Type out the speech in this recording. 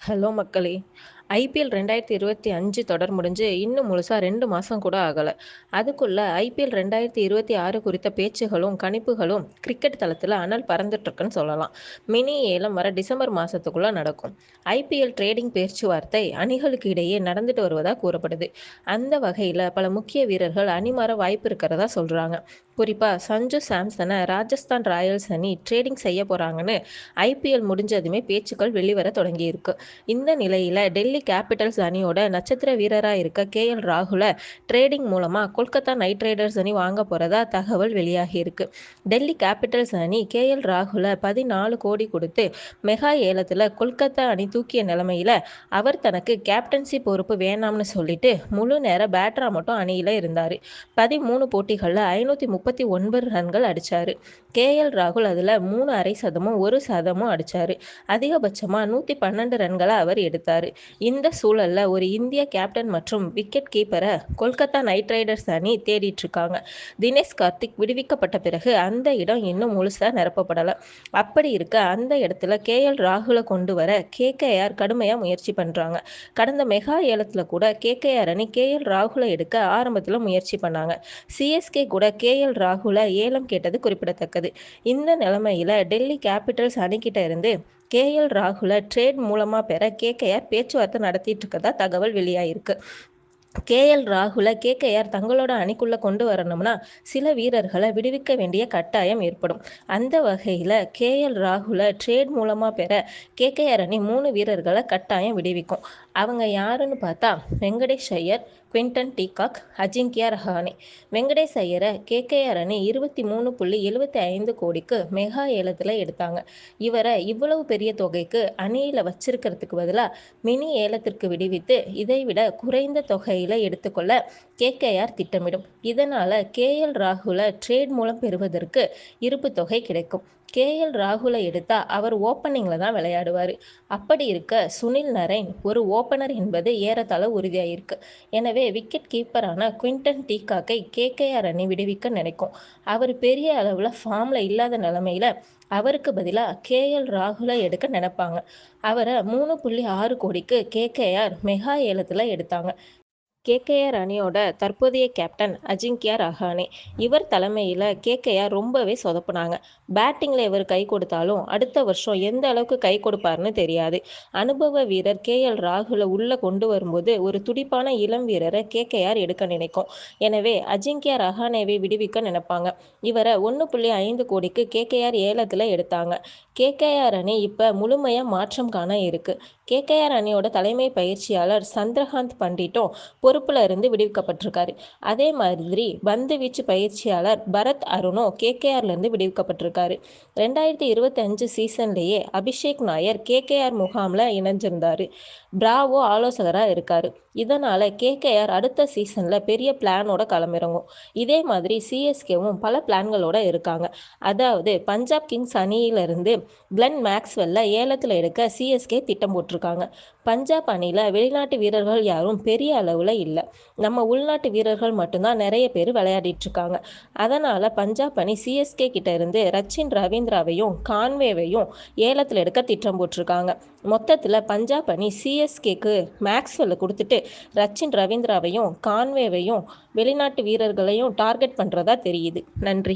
Hello மக்களே IPL ரெண்டாயிரத்தி இருபத்தி அஞ்சு தொடர் முடிஞ்சு இன்னும் முழுசாக ரெண்டு மாதம் கூட ஆகலை. அதுக்குள்ளே ஐபிஎல் ரெண்டாயிரத்தி இருபத்தி ஆறு குறித்த பேச்சுகளும் கணிப்புகளும் கிரிக்கெட் தளத்தில் அனல் பறந்துட்டுருக்குன்னு சொல்லலாம். மினி ஏலம் வர டிசம்பர் மாதத்துக்குள்ளே நடக்கும். ஐபிஎல் ட்ரேடிங் பேச்சுவார்த்தை அணிகளுக்கு இடையே நடந்துட்டு வருவதாக கூறப்படுது. அந்த வகையில் பல முக்கிய வீரர்கள் அணிமாற வாய்ப்பு இருக்கிறதா சொல்கிறாங்க குறிப்பாக சஞ்சு சாம்சனை ராஜஸ்தான் ராயல்ஸ் அணி ட்ரேடிங் செய்ய போகிறாங்கன்னு ஐபிஎல் முடிஞ்சதுமே பேச்சுக்கள் வெளிவர தொடங்கியிருக்கு. இந்த நிலையில் டெல்லி கேபிட்டல்ஸ் அணியோட நட்சத்திர வீரராக இருக்க கே எல் ராகுலை ட்ரேடிங் மூலமாக கொல்கத்தா நைட் ரைடர்ஸ் அணி வாங்க போகிறதா தகவல் வெளியாகி இருக்கு. டெல்லி கேபிட்டல்ஸ் அணி கே எல் ராகுலை பதினாலு கோடி கொடுத்து மெகா ஏலத்தில் கொல்கத்தா அணி தூக்கிய நிலைமையில் அவர் தனக்கு கேப்டன்சி பொறுப்பு வேணாம்னு சொல்லிட்டு முழு நேர பேட்டரா மட்டும் அணியில் இருந்தார். பதிமூணு போட்டிகளில் ஐநூற்றி முப்பத்தி ஒன்பது ரன்கள் அடித்தார் கே எல் ராகுல் அதில் மூணு அரை சதமும் ஒரு சதமும் அடித்தார் அதிகபட்சமாக நூற்றி பன்னெண்டு ரன்களை அவர் எடுத்தார். இந்த சூழலில் ஒரு இந்திய கேப்டன் மற்றும் விக்கெட் கீப்பரை கொல்கத்தா நைட் ரைடர்ஸ் அணி தேடிட்டு இருக்காங்க. தினேஷ் கார்த்திக் விடுவிக்கப்பட்ட பிறகு அந்த இடம் இன்னும் முழுசாக நிரப்பப்படலை. அப்படி இருக்க அந்த இடத்துல கே எல் ராகுலை கொண்டு வர கேகேஆர் கடுமையாக முயற்சி பண்ணுறாங்க கடந்த மெகா ஏலத்தில் கூட கேகேஆர் அணி கே எல் ராகுலை எடுக்க ஆரம்பத்தில் முயற்சி பண்ணாங்க. சிஎஸ்கே கூட கே எல் ராகுலை ஏலம் கேட்டது குறிப்பிடத்தக்கது. இந்த நிலைமையில் டெல்லி கேபிட்டல்ஸ் அணிக்கிட்ட இருந்து கே எல் ராகுலை ட்ரேட் மூலமாக பெற கேகேஆர் பேச்சுவார்த்தை நடத்திட்டு இருக்கதா தகவல் வெளியாயிருக்கு. கே. எல். ராகுல கேகேஆர் தங்களோட அணிக்குள்ளே கொண்டு வரணும்னா சில வீரர்களை விடுவிக்க வேண்டிய கட்டாயம் ஏற்படும். அந்த வகையில் கேஎல் ராகுல ட்ரேட் மூலமாக பெற கேகேஆர் அணி மூணு வீரர்களை கட்டாயம் விடுவிக்கும். அவங்க யாருன்னு பார்த்தா Venkatesh Iyer Quinton de Kock Ajinkya Rahane Venkatesh ஐயரை கேகேஆர் அணி இருபத்தி மூணு புள்ளி எழுபத்தி ஐந்து கோடிக்கு மெகா ஏலத்தில் எடுத்தாங்க. இவரை இவ்வளவு பெரிய தொகைக்கு அணியில் வச்சிருக்கிறதுக்கு பதிலாக மினி ஏலத்திற்கு விடுவித்து இதைவிட குறைந்த தொகையில் எடுத்துக்கொள்ள கேகேஆர் திட்டமிடும். இதனால் கேஎல் ராகுலை ட்ரேட் மூலம் பெறுவதற்கு இருப்பு தொகை கிடைக்கும். கே எல் ராகுலை எடுத்தால் அவர் ஓப்பனிங்கில் தான் விளையாடுவார். அப்படி இருக்க சுனில் நரேன் ஒரு ஓப்பனர் என்பது ஏறத்தாழ உறுதியாயிருக்கு. எனவே விக்கெட் கீப்பரான குவிண்டன் டீகாக்கை கேகேஆர் அணி விடுவிக்க நினைக்கும். அவர் பெரிய அளவில் ஃபார்மில் இல்லாத நிலமையில் அவருக்கு பதிலாக கேஎல் ராகுலை எடுக்க நினைப்பாங்க. அவரை மூணு புள்ளி ஆறு கோடிக்கு கேகேஆர் மெகா ஏலத்தில் எடுத்தாங்க. கேகேஆர் அணியோட தற்போதைய கேப்டன் அஜிங்கியா ரஹானே. இவர் தலைமையில் கேகேஆர் ரொம்பவே சொதப்புனாங்க. பேட்டிங்கில் இவர் கை கொடுத்தாலும் அடுத்த வருஷம் எந்த அளவுக்கு கை கொடுப்பார்னு தெரியாது. அனுபவ வீரர் கே. எல். ராகுலை உள்ளே கொண்டு வரும்போது ஒரு துடிப்பான இளம் வீரரை கேகேஆர் எடுக்க நினைக்கும். எனவே அஜிங்கியா ரஹானேவை விடுவிக்க நினைப்பாங்க. இவரை ஒன்று புள்ளி ஐந்து கோடிக்கு கேகேஆர் ஏலத்தில் எடுத்தாங்க. கேகேஆர் அணி இப்போ முழுமையாக மாற்றம் காண இருக்குது கேகேஆர் அணியோட தலைமை பயிற்சியாளர் சந்திரகாந்த் பண்டிட்டும் பொறுப்பில் இருந்து விடுவிக்கப்பட்டிருக்காரு. அதே மாதிரி பந்து வீச்சு பயிற்சியாளர் பரத் அருணும் கேகேஆர்லேருந்து விடுவிக்கப்பட்டிருக்காரு. ரெண்டாயிரத்தி இருபத்தஞ்சு சீசன்லேயே அபிஷேக் நாயர் கேகேஆர் முகாமில் இணைஞ்சிருந்தாரு. பிராவோ ஆலோசகராக இருக்கார். இதனால் கேகேஆர் அடுத்த சீசனில் பெரிய பிளானோட களமிறங்கும். இதே மாதிரி சிஎஸ்கேவும் பல பிளான்களோட இருக்காங்க. அதாவது பஞ்சாப் கிங்ஸ் அணியிலிருந்து கிளென் மேக்ஸ்வெல்ல ஏலத்தில் எடுக்க சிஎஸ்கே திட்டம் போட்டிருக்காங்க. பஞ்சாப் அணியில் வெளிநாட்டு வீரர்கள் யாரும் பெரிய அளவில் இல்லை. நம்ம உள்நாட்டு வீரர்கள் மட்டும்தான் நிறைய பேர் விளையாடிட்டு இருக்காங்க அதனால் பஞ்சாப் அணி சிஎஸ்கே கிட்ட இருந்து ரச்சின் ரவீந்திராவையும் கான்வேவையும் ஏலத்தில் எடுக்க திட்டம் போட்டிருக்காங்க. மொத்தத்தில் பஞ்சாப் அணி சிஎஸ்கேக்கு மேக்ஸ்வெல்ல கொடுத்துட்டு ரச்சின் ரவீந்திராவையும் கான்வேவையும் வெளிநாட்டு வீரர்களையும் டார்கெட் பண்ணுறதா தெரியுது. நன்றி.